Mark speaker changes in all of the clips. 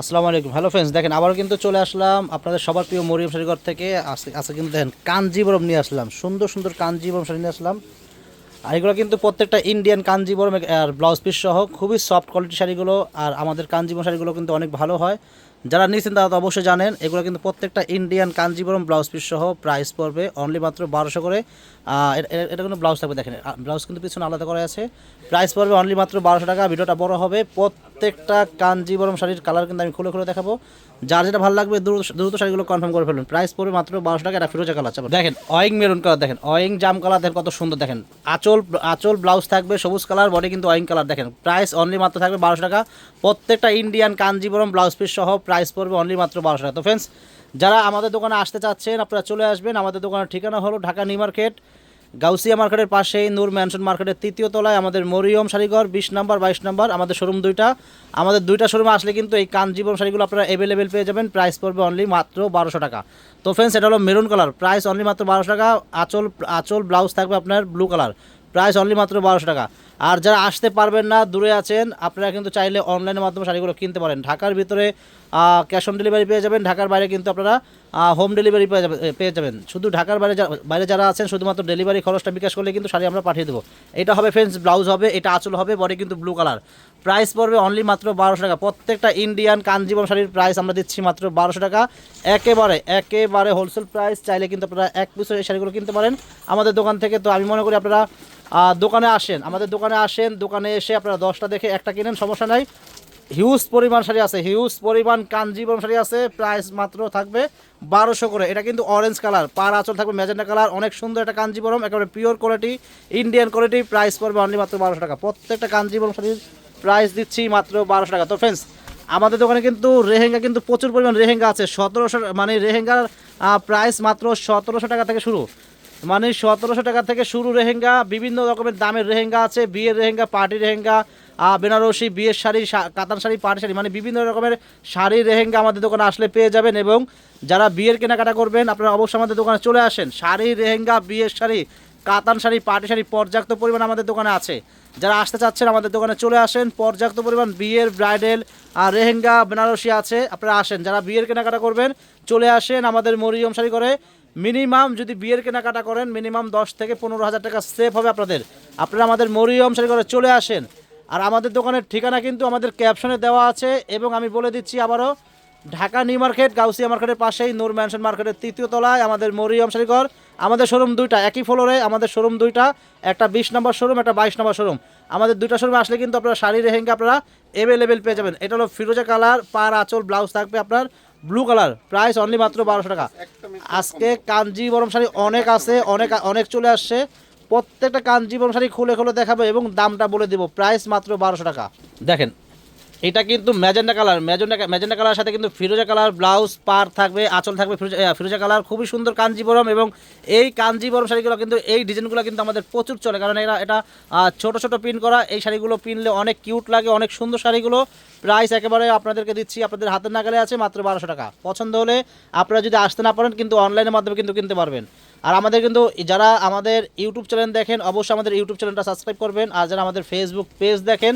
Speaker 1: আসসালামু আলাইকুম। Hello friends দেখেন আবারও কিন্তু চলে আসলাম আপনাদের সবার প্রিয় মরিয়ম শাড়িঘর থেকে। আজকে কিন্তু দেখেন কাঞ্জিবরম নিয়ে আসলাম। সুন্দর সুন্দর কাঞ্জিবরম শাড়ি নিয়ে আসলাম। আর এগুলো কিন্তু প্রত্যেকটা ইন্ডিয়ান কাঞ্জিবরম আর ব্লাউজ পিস সহ খুবই সফট কোয়ালিটি শাড়িগুলো, আর আমাদের কাঞ্জিবরম শাড়িগুলো কিন্তু অনেক ভালো হয়। যারা নিয়েছেন তারা তো অবশ্যই জানেন, এগুলো কিন্তু প্রত্যেকটা ইন্ডিয়ান কাঞ্জিবরম ব্লাউজ পিস সহ প্রাইস পড়বে অনলি মাত্র বারোশো করে। এটা কোনো ব্লাউজ থাকবে দেখেন ব্লাউজ কিন্তু পিছনে আলাদা করা আছে। প্রাইস পড়বে অনলি মাত্র বারোশো টাকা, ভিডিওটা বড় হবে। প্রত্যেকটা কাঞ্জিবরম শাড়ির কালার কিন্তু আমি খুলে খুলে দেখাবো। যার যেটা ভালো লাগবে দ্রুত দ্রুত শাড়িগুলো কনফার্ম করে ফেলুন। প্রাইস পড়বে মাত্র বারোশো টাকা, এটা ফিরোজা কালার, চাপা। দেখেন, অয়িং মেরুন কালার দেখেন, অয়িং জাম কালার দেখেন কত সুন্দর, দেখেন। আঁচল আঁচল ব্লাউজ থাকবে, সবুজ কালার বডি কিন্তু অয়িং কালার দেখেন। প্রাইস অনলি মাত্র থাকবে বারোশো টাকা। প্রত্যেকটা ইন্ডিয়ান কাঞ্জিবরম ব্লাউজ পিস সহ প্রাইস পড়বে অনলি মাত্র বারোশো টাকা। তো ফ্রেন্ডস যারা আমাদের দোকানে আসতে চাচ্ছেন, আপনারা চলে আসবেন। আমাদের দোকানের ঠিকানা হলো ঢাকা নিউ মার্কেট, গাউসিয়া মার্কেটের পাশেই নূর ম্যানশন মার্কেটের তৃতীয় তলায়, আমাদের মরিয়ম শাড়িঘর, বিশ নাম্বার, বাইশ নাম্বার, আমাদের শোরুম দুইটা। আমাদের দুইটা শোরুমে আসলে কিন্তু এই কাঞ্জিবরম শাড়িগুলো আপনারা অ্যাভেলেবেল পেয়ে যাবেন। প্রাইস পড়বে অনলি মাত্র বারোশো টাকা। তো ফ্রেন্ডস এটা হলো মেরুন কালার প্রাইস অনলি মাত্র বারোশো টাকা, আঁচল আঁচল ব্লাউজ থাকবে আপনার ব্লু কালার প্রাইস অনলি মাত্র বারোশো টাকা। আর যারা আসতে পারবেন না, দূরে আছেন, আপনারা কিন্তু চাইলে অনলাইনের মাধ্যমে শাড়িগুলো কিনতে পারেন। ঢাকার ভিতরে ক্যাশ অন ডেলিভারি পেয়ে যাবেন, ঢাকার বাইরে কিন্তু আপনারা হোম ডেলিভারি পেয়ে যাবেন পেয়ে যাবেন। শুধু ঢাকার বাইরে বাইরে যারা আছেন, শুধুমাত্র ডেলিভারি খরচটা বিকাশ করলে কিন্তু শাড়ি আমরা পাঠিয়ে দেবো। এটা হবে ফ্রেন্ডস ব্লাউজ হবে, এটা আঁচল হবে বডি কিন্তু ব্লু কালার প্রাইস পড়বে অনলি মাত্র বারোশো টাকা। প্রত্যেকটা ইন্ডিয়ান কাঞ্জিবরম শাড়ির প্রাইস আমরা দিচ্ছি মাত্র বারোশো টাকা। একেবারে একেবারে হোলসেল প্রাইস চাইলে কিন্তু আপনারা এক পিসের এই শাড়িগুলো কিনতে পারেন। আমাদের দোকান থেকে তো আমি মনে করি আপনারা দোকানে আসেন, আমাদের দোকানে আসেন, দোকানে এসে আপনারা দশটা দেখে একটা কিনেন, সমস্যা নাই। হিউজ পরিমাণ শাড়ি আছে হিউজ পরিমাণ কাঞ্জিবরম শাড়ি আছে প্রাইস মাত্র থাকবে বারোশো করে। এটা কিন্তু অরেঞ্জ কালার পার আঁচল থাকবে ম্যাজেন্টা কালার অনেক সুন্দর একটা কাঞ্জিবরম একেবারে pure quality Indian quality price পড়বে অনলি মাত্র বারোশো টাকা। প্রত্যেকটা কাঞ্জিবরম শাড়ির প্রাইস দিচ্ছি মাত্র বারোশো টাকা। তো ফ্রেন্ডস আমাদের দোকানে কিন্তু রেহেঙ্গা, কিন্তু প্রচুর পরিমাণ রেহেঙ্গা আছে। সতেরোশো মানে রেহেঙ্গার প্রাইস মাত্র সতেরোশো টাকা থেকে শুরু। মানে সতেরোশো টাকা থেকে শুরু রেহেঙ্গা, বিভিন্ন রকমের দামের রেহেঙ্গা আছে, বিয়ের রেহেঙ্গা, পার্টি রেহেঙ্গা বেনারসি, বিয়ের শাড়ি কাতান শাড়ি পাটি শাড়ি মানে বিভিন্ন রকমের শাড়ি রেহেঙ্গা আমাদের দোকানে আসলে পেয়ে যাবেন এবং যারা বিয়ের কেনাকাটা করবেন, আপনারা অবশ্যই আমাদের দোকানে চলে আসেন। শাড়ি রেহেঙ্গা, বিয়ের শাড়ি, কাতান শাড়ি পাটি শাড়ি পর্যাপ্ত পরিমাণ আমাদের দোকানে আছে। যারা আসতে চাচ্ছেন আমাদের দোকানে চলে আসেন, পর্যাপ্ত পরিমাণ বিয়ের ব্রাইডাল আর রেহেঙ্গা, বেনারসি আছে, আপনারা আসেন। যারা বিয়ের কেনাকাটা করবেন, চলে আসেন আমাদের মরিয়ম শাড়ি করে। মিনিমাম যদি বিয়ের কেনাকাটা করেন, মিনিমাম দশ থেকে পনেরো হাজার টাকা সেভ হবে আপনাদের। আপনারা আমাদের মরিয়ম করে চলে আসেন। আর আমাদের দোকানের ঠিকানা কিন্তু আমাদের ক্যাপশনে দেওয়া আছে এবং আমি বলে দিচ্ছি আবারও, ঢাকা নিউ মার্কেট, গাউসিয়া মার্কেটের পাশেই নূর ম্যানশন মার্কেটের তৃতীয় তলায় আমাদের মরিয়ম শাড়িঘর আমাদের শোরুম দুইটা, একই ফ্লোরে আমাদের শোরুম দুইটা, একটা বিশ নম্বর শোরুম একটা বাইশ নম্বর শোরুম আমাদের দুইটা শোরুমে আসলে কিন্তু আপনারা শাড়ি রেহেঙ্গা আপনারা অ্যাভেলেবেল পেয়ে যাবেন। এটা হলো ফিরোজা কালার, পার আঁচল ব্লাউজ থাকবে আপনার। ব্লু কালার প্রাইস অনলি মাত্র বারোশো টাকা। আজকে কাঞ্জিবরম শাড়ি অনেক আছে, অনেক অনেক চলে আসছে। প্রত্যেকটা কাঞ্জিবরম শাড়ি খুলে খুলে দেখাবো এবং দামটা বলে দেবো। প্রাইস মাত্র বারোশো টাকা। দেখেন এটা কিন্তু magenta colour, magenta magenta colour সাথে কিন্তু ফিরোজা কালার, ব্লাউজ, পার থাকবে, আঁচল থাকবে ফিরোজা ফিরোজা কালার। খুবই সুন্দর কাঞ্জিবরম এবং এই কাঞ্জিবরম শাড়িগুলো কিন্তু, এই ডিজাইনগুলো কিন্তু আমাদের প্রচুর চলে, কারণ এরা, এটা ছোট ছোট পিন করা, এই শাড়িগুলো পিনলে অনেক কিউট লাগে, অনেক সুন্দর শাড়িগুলো। প্রাইস একেবারে আপনাদেরকে দিচ্ছি, আপনাদের হাতের নাগালে আছে মাত্র বারোশো টাকা। পছন্দ হলে আপনারা যদি আসতে না পারেন, কিন্তু অনলাইনের মাধ্যমে কিন্তু কিনতে পারবেন। আর আমাদের কিন্তু, যারা আমাদের ইউটিউব চ্যানেল দেখেন, অবশ্যই আমাদের ইউটিউব চ্যানেলটা সাবস্ক্রাইব করবেন। আর যারা আমাদের ফেসবুক পেজ দেখেন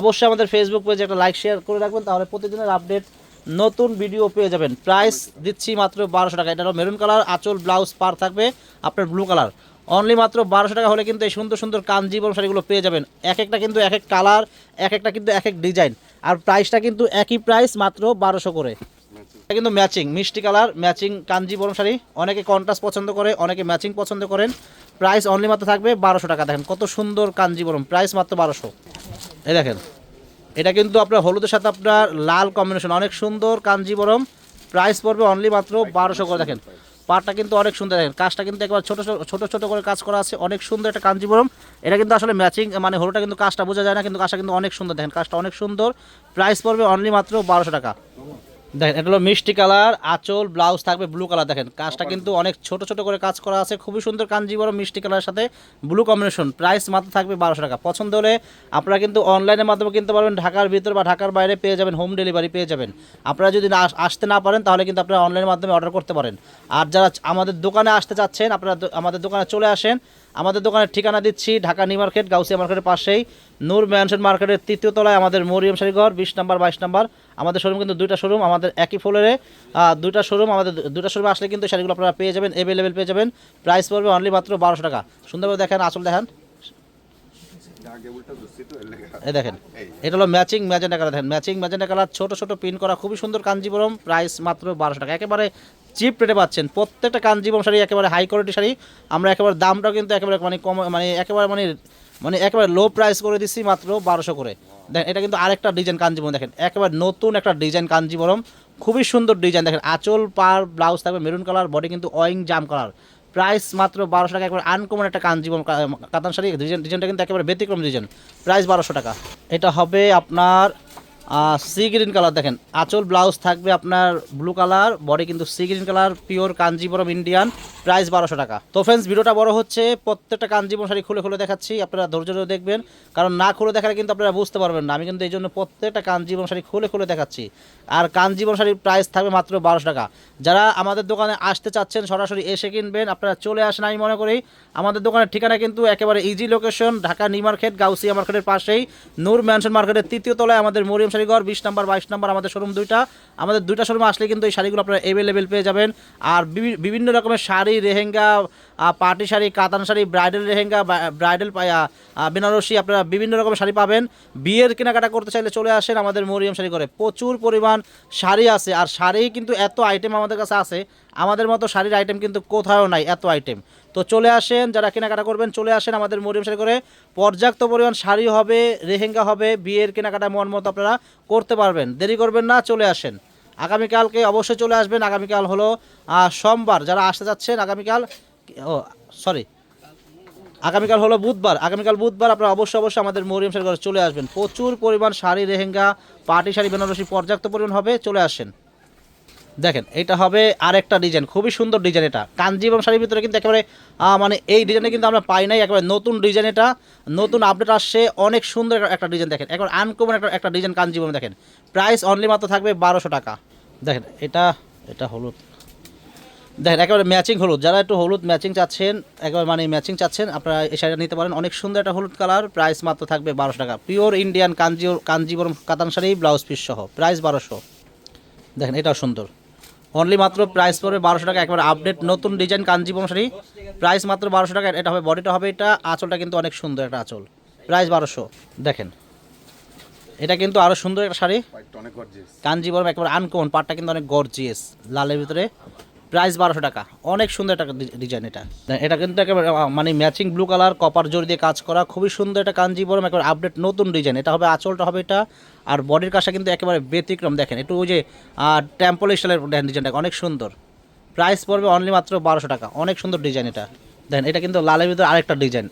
Speaker 1: অবশ্যই আমাদের ফেসবুক পেজে একটা লাইক শেয়ার করে রাখবেন, তাহলে প্রতিদিনের আপডেট নতুন ভিডিও পেয়ে যাবেন। প্রাইস দিচ্ছি মাত্র বারোশো টাকা। এটা হলো মেরুন কালার আঁচল ব্লাউজ পার থাকবে আপনার ব্লু কালার অনলি মাত্র বারোশো টাকা হলে কিন্তু এই সুন্দর সুন্দর কাঞ্জিবরম শাড়িগুলো পেয়ে যাবেন। এক একটা কিন্তু এক এক কালার এক একটা কিন্তু এক এক ডিজাইন আর প্রাইসটা কিন্তু একই প্রাইস মাত্র বারোশো করে। এটা কিন্তু ম্যাচিং মিষ্টি কালার ম্যাচিং কাঞ্জিবরম শাড়ি। অনেকে কন্ট্রাস্ট পছন্দ করে, অনেকে ম্যাচিং পছন্দ করেন। প্রাইস অনলি মাত্র থাকবে বারোশো টাকা। দেখেন কত সুন্দর কাঞ্জিবরম প্রাইস মাত্র বারোশো। এই দেখেন, এটা কিন্তু আপনার হলুদের সাথে আপনার লাল কম্বিনেশন অনেক সুন্দর কাঞ্জিবরম প্রাইস পড়বে অনলি মাত্র বারোশো করে। দেখেন পাটটা কিন্তু অনেক সুন্দর। দেখেন, কাজটা কিন্তু একবার ছোট ছোট ছোট করে কাজ করা আছে। অনেক সুন্দর একটা কাঞ্জিবরম এটা কিন্তু আসলে ম্যাচিং মানে হলুদটা কিন্তু কাজটা বোঝা যায় না, কিন্তু কাজটা কিন্তু অনেক সুন্দর। দেখেন, কাজটা অনেক সুন্দর। প্রাইস পড়বে অনলি মাত্র বারোশো টাকা। দেখেন এটা হলো মিষ্টি কালার আঁচল ব্লাউজ থাকবে ব্লু কালার দেখেন। কাজটা কিন্তু অনেক ছোট ছোট করে কাজ করা আছে খুবই সুন্দর কাঞ্জিবরম মিষ্টি কালারের সাথে ব্লু কম্বিনেশন প্রাইস মাত্র থাকবে বারোশো টাকা। পছন্দ হলে আপনারা কিন্তু অনলাইনের মাধ্যমে কিনতে পারবেন ঢাকার ভিতর বা ঢাকার বাইরে পেয়ে যাবেন হোম ডেলিভারি পেয়ে যাবেন। আপনারা যদি না আসতে না পারেন তাহলে কিন্তু আপনারা অনলাইনের মাধ্যমে অর্ডার করতে পারেন। আর যারা আমাদের দোকানে আসতে চাচ্ছেন আপনারা আমাদের দোকানে চলে আসেন আমাদের দোকানের ঠিকানা দিচ্ছি ঢাকা নিউ মার্কেট, গাউসিয়া মার্কেটের পাশেই। নূর ম্যানশন মার্কেটের তৃতীয় তলায় আমাদের মরিয়ম শাড়িঘর বিশ নাম্বার, বাইশ নাম্বার। আমাদের শোরুম কিন্তু দুইটা শোরুম আমাদের একই ফ্লোরে দুইটা শোরুম আমাদের দু- দুইটা শোরুমে আসলে কিন্তু শাড়িগুলো আপনারা পেয়ে যাবেন অ্যাভেলেবেল পেয়ে যাবেন। প্রাইস পড়বে অনলি মাত্র বারোশো টাকা। সুন্দরভাবে দেখেন আসল দেখেন। এই দেখেন, এটা হলো ম্যাচিং ম্যাজেন্টা কালার দেখেন। ম্যাচিং ম্যাজেন্টা কালার ছোট ছোট প্রিন্ট করা খুবই সুন্দর, কাঞ্জিবরম। প্রাইস মাত্র বারোশো টাকা। একেবারে চিপ রেটে পাচ্ছেন। প্রত্যেকটা কাঞ্জিবরম শাড়ি, একেবারে হাই কোয়ালিটি শাড়ি। আমরা একেবারে দামটাও কিন্তু একেবারে মানে কম মানে একেবারে মানে মানে একেবারে লো প্রাইস করে দিচ্ছি মাত্র বারোশো করে। দেখেন এটা কিন্তু আরেকটা ডিজাইন কাঞ্জিবরম দেখেন। একেবারে নতুন একটা ডিজাইন কাঞ্জিবরম খুবই সুন্দর ডিজাইন দেখেন। আঁচল পার ব্লাউজ থাকবে মেরুন কালার বডি কিন্তু অয়িং জাম কালার প্রাইস মাত্র বারোশো টাকা, একেবারে আনকমন একটা কাঞ্জিবরম কা- কাতান শাড়ি। ডিজাইন ডিজাইনটা কিন্তু একেবারে ব্যতিক্রম ডিজাইন প্রাইস বারোশো টাকা। এটা হবে আপনার সি গ্রিন কালার দেখেন, আঁচল ব্লাউজ থাকবে আপনার ব্লু কালার বডি কিন্তু sea green colour pure Kanjivaram Indian price বারোশো টাকা। তো ফ্রেন্ডস ভিডিওটা বড় হচ্ছে, প্রত্যেকটা কাঞ্জিবরম শাড়ি খুলে খুলে দেখাচ্ছি, আপনারা ধৈর্য ধরে দেখবেন, কারণ না খুলে দেখালে কিন্তু আপনারা বুঝতে পারবেন না, আমি কিন্তু এই জন্য প্রত্যেকটা কাঞ্জিবরম শাড়ি খুলে খুলে দেখাচ্ছি। আর কাঞ্জিবরম শাড়ির প্রাইস থাকবে মাত্র বারোশো টাকা। যারা আমাদের দোকানে আসতে চাচ্ছেন, সরাসরি এসে কিনবেন, আপনারা চলে আসেন আমি মনে করি। আমাদের দোকানের ঠিকানা কিন্তু একেবারে easy location Dhaka New Market, Gausia মার্কেটের পাশেই, নূর ম্যানশন মার্কেটের তৃতীয় তলায় আমাদের মরিয়ম শাড়িঘর, বিশ নাম্বার, বাইশ নাম্বার, আমাদের শোরুম দুইটা। আমাদের দুইটা শোরুমে আসলে কিন্তু এই শাড়িগুলো আপনারা অ্যাভেলেবেল পেয়ে যাবেন। আর বিভি- বিভিন্ন রকমের sari lehenga party sari, katan sari bridal lehenga bridal Benarasi আপনারা বিভিন্ন রকমের শাড়ি পাবেন। বিয়ের কেনাকাটা করতে চাইলে চলে আসেন আমাদের মরিয়াম শাড়ি করে প্রচুর পরিমাণ শাড়ি আছে। আর শাড়ি কিন্তু এত আইটেম আমাদের কাছে আছে আমাদের মতো শাড়ির আইটেম কিন্তু কোথাও নাই, এত আইটেম তো চলে আসেন, যারা কেনাকাটা করবেন, চলে আসেন আমাদের মরিয়ম শাড়ি করে। পর্যাপ্ত পরিমাণ শাড়ি হবে রেহেঙ্গা হবে, বিয়ের কেনাকাটা মন মতো আপনারা করতে পারবেন। দেরি করবেন না, চলে আসেন। আগামীকালকে অবশ্যই চলে আসবেন। আগামীকাল হলো সোমবার। যারা আসতে যাচ্ছেন, আগামীকাল, ও সরি আগামীকাল হলো বুধবার। আগামীকাল বুধবার আপনারা অবশ্যই অবশ্যই আমাদের মরিয়ম শাড়ি করে চলে আসবেন। প্রচুর পরিমাণ শাড়ি রেহেঙ্গা পার্টি শাড়ি, বেনারসি পর্যাপ্ত পরিমাণ হবে, চলে আসেন। দেখেন, এটা হবে আরেকটা ডিজাইন খুবই সুন্দর ডিজাইন এটা। কাঞ্জিবরম শাড়ির ভিতরে কিন্তু একেবারে মানে এই ডিজাইনে কিন্তু আমরা পাই নাই, একেবারে নতুন ডিজাইন এটা। নতুন আপডেট আসছে, অনেক সুন্দর একটা- একটা ডিজাইন দেখেন, একবার আনকমন একটা একটা ডিজাইন কাঞ্জিবরম দেখেন। প্রাইস অনলি মাত্র থাকবে বারোশো টাকা। দেখেন, এটা এটা হলুদ। দেখেন, একেবারে ম্যাচিং হলুদ। যারা একটু হলুদ ম্যাচিং চাচ্ছেন, একবার মানে ম্যাচিং চাচ্ছেন, আপনারা এই শাড়িটা নিতে পারেন। অনেক সুন্দর একটা হলুদ কালার প্রাইস মাত্র থাকবে বারোশো টাকা। Pure Indian Kanji Kanjivaram katan sari blouse piece সহ প্রাইস বারোশো। দেখেন, এটাও সুন্দর। অনলি মাত্র প্রাইস পড়বে বারোশো টাকা। একবার আপডেট নতুন ডিজাইন কাঞ্জিবরম শাড়ি। প্রাইস মাত্র বারোশো টাকা এটা হবে বডিটা হবে এটা আঁচলটা কিন্তু অনেক সুন্দর একটা আঁচল। প্রাইস বারোশো দেখেন। এটা কিন্তু আরও সুন্দর একটা শাড়ি। কাঞ্জিবরম একেবারে আনকমন পাটটা কিন্তু অনেক গর্জিয়াস লালের ভিতরে প্রাইস বারোশো টাকা। অনেক সুন্দর একটা ডিজাইন এটা। এটা কিন্তু একেবারে মানে ম্যাচিং ব্লু কালার কপার জোর দিয়ে কাজ করা, খুবই সুন্দর একটা কাঞ্জিবরম, একেবারে আপডেট নতুন ডিজাইন। এটা হবে আঁচলটা হবে এটা, আর বডির কাজটা কিন্তু একেবারে ব্যতিক্রম। দেখেন, একটু ওই যে টেম্পল স্টাইলের ডিজাইনটা অনেক সুন্দর। প্রাইস পড়বে অনলি মাত্র বারোশো টাকা। অনেক সুন্দর ডিজাইন এটা। দেখেন এটা কিন্তু লালের ভিতরে আরেকটা ডিজাইন।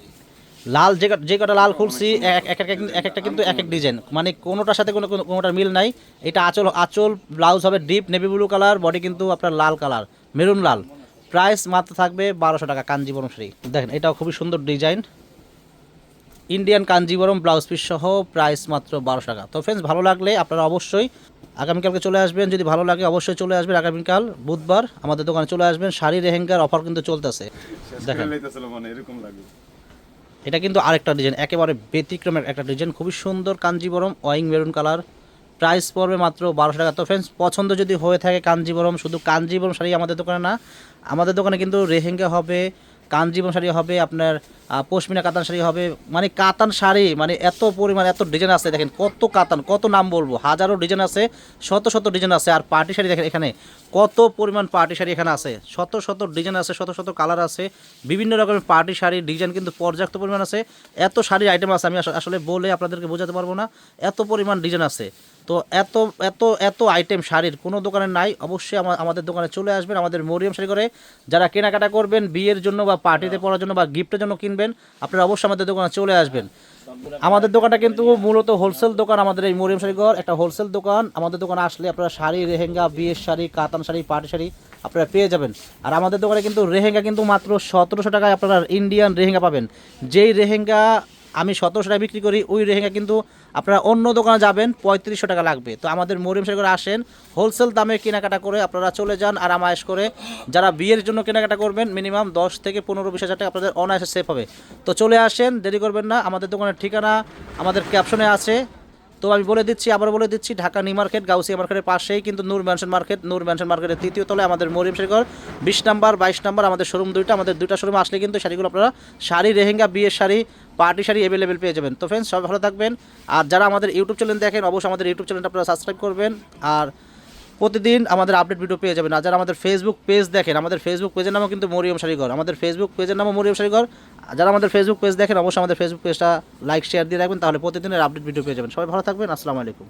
Speaker 1: লাল যে যে কটা লাল খুলছি, এক এক একটা কিন্তু- এক এক ডিজাইন। মানে কোনোটার সাথে কোনো- কোনোটার মিল নাই। এটা আঁচল আঁচল ব্লাউজ হবে deep navy blue colour body কিন্তু আপনার লাল কালার মেরুন লাল। প্রাইস মাত্র থাকবে বারোশো টাকা কাঞ্জিবরম শাড়ি। দেখেন এটাও খুবই সুন্দর design. Indian Kanjivaram blouse piece সহ প্রাইস মাত্র বারোশো টাকা। তো ফ্রেন্ডস ভালো লাগলে আপনারা অবশ্যই আগামীকালকে চলে আসবেন। যদি ভালো লাগে অবশ্যই চলে আসবেন। আগামীকাল বুধবার আমাদের দোকানে চলে আসবেন। শাড়ি রেহেঙ্গার অফার কিন্তু চলতেছে। দেখেন।
Speaker 2: এরকম লাগে।
Speaker 1: এটা কিন্তু আরেকটা ডিজাইন একেবারে ব্যতিক্রমের একটা ডিজাইন। খুবই সুন্দর কাঞ্জিবরম ওয়াইং মেরুন কালার। প্রাইস পড়বে মাত্র বারোশো টাকা। তো ফ্রেন্ডস পছন্দ যদি হয়ে থাকে কাঞ্জিবরম শুধু কাঞ্জিবরম শাড়ি আমাদের দোকানে না, আমাদের দোকানে কিন্তু রেহেঙ্গা হবে কাঞ্জিবরম শাড়ি হবে, আপনার পশমিনা কাতান শাড়ি হবে মানে কাতান শাড়ি মানে এত পরিমাণ, এত ডিজাইন আছে, দেখেন কত কাতান, কত নাম বলব, হাজারো ডিজাইন আছে, শত শত ডিজাইন আছে, আর পার্টি শাড়ি দেখেন এখানে, কত পরিমাণ পার্টি শাড়ি এখানে আছে, শত শত ডিজাইন আছে, শত শত কালার আছে, বিভিন্ন রকমের পার্টি শাড়ি ডিজাইন কিন্তু পর্যাপ্ত পরিমাণ আছে, এত শাড়ির আইটেম আছে, আমি আসলে বলে আপনাদেরকে বোঝাতে পারব না, এত পরিমাণ ডিজাইন আছে। তো এত এত এত আইটেম শাড়ির কোনো দোকানে নাই। অবশ্যই আমাদের দোকানে চলে আসবেন, আমাদের মরিয়ম শাড়ি করে যারা কেনাকাটা করবেন, বিয়ের জন্য বা পার্টিতে পড়ার জন্য বা গিফটের জন্য কিনবেন, আপনারা অবশ্যই আমাদের দোকানে চলে আসবেন। আমাদের দোকানটা কিন্তু মূলত হোলসেল দোকান আমাদের এই মরিয়ম শাড়ি ঘর, একটা হোলসেল দোকান। আমাদের দোকানে আসলে আপনারা শাড়ি রেহেঙ্গা বিয়ের শাড়ি, কাতান শাড়ি পাটি শাড়ি আপনারা পেয়ে যাবেন। আর আমাদের দোকানে কিন্তু রেহেঙ্গা কিন্তু মাত্র সতেরোশো টাকায় আপনারা ইন্ডিয়ান রেহেঙ্গা পাবেন। যেই রেহেঙ্গা আমি সতেরোশো টাকা বিক্রি করি, ওই রেহেঙ্গা কিন্তু আপনারা অন্য দোকানে যাবেন, পঁয়ত্রিশশো টাকা লাগবে। তো আমাদের মরিম করে আসেন হোলসেল দামে কেনাকাটা করে আপনারা চলে যান আর আমায়স করে। যারা বিয়ের জন্য কেনাকাটা করবেন মিনিমাম দশ থেকে পনেরো বিশ হাজার টাকা আপনাদের অনায়াসে সেফ হবে। তো চলে আসেন, দেরি করবেন না, আমাদের দোকানের ঠিকানা আমাদের ক্যাপশনে আছে। তো আমি বলে দিচ্ছি, আবার বলে দিচ্ছি, ঢাকা নিউ মার্কেট, গাউসিয়া মার্কেটের পাশেই কিন্তু Noor mansion market. Noor mansion মার্কেটের তৃতীয় তলায় আমাদের মরিম শাড়িঘর বিশ নাম্বার, বাইশ নাম্বার, আমাদের শোরুম দুইটা, আমাদের দুইটা শোরুম আসলে কিন্তু শাড়িগুলো আপনারা শাড়ি, রেহেঙ্গা, বিয়ের শাড়ি পার্টি শাড়ি অ্যাভেলেবেল পেয়ে যাবেন। তো ফ্রেন্ডস সবাই ভালো থাকবেন। আর যারা আমাদের ইউটিউব চ্যানেল দেখেন, অবশ্যই আমাদের ইউটিউব চ্যানেলটা আপনারা সাবস্ক্রাইব করবেন। আর প্রতিদিন আমাদের আপডেট ভিডিও পেয়ে যাবেন। আর যারা আমাদের ফেসবুক পেজ দেখেন, আমাদের ফেসবুক পেজের নামও কিন্তু মরিয়ম শাড়িঘর আমাদের ফেসবুক পেজের নামও মরিয়ম শাড়িঘর যারা আমাদের ফেসবুক পেজ দেখেন, অবশ্যই আমাদের ফেসবুক পেজটা লাইক শেয়ার দিয়ে রাখবেন, তাহলে প্রতিদিনের আপডেট ভিডিও পেয়ে যাবেন। সবাই ভালো থাকবেন, আসসালামু আলাইকুম।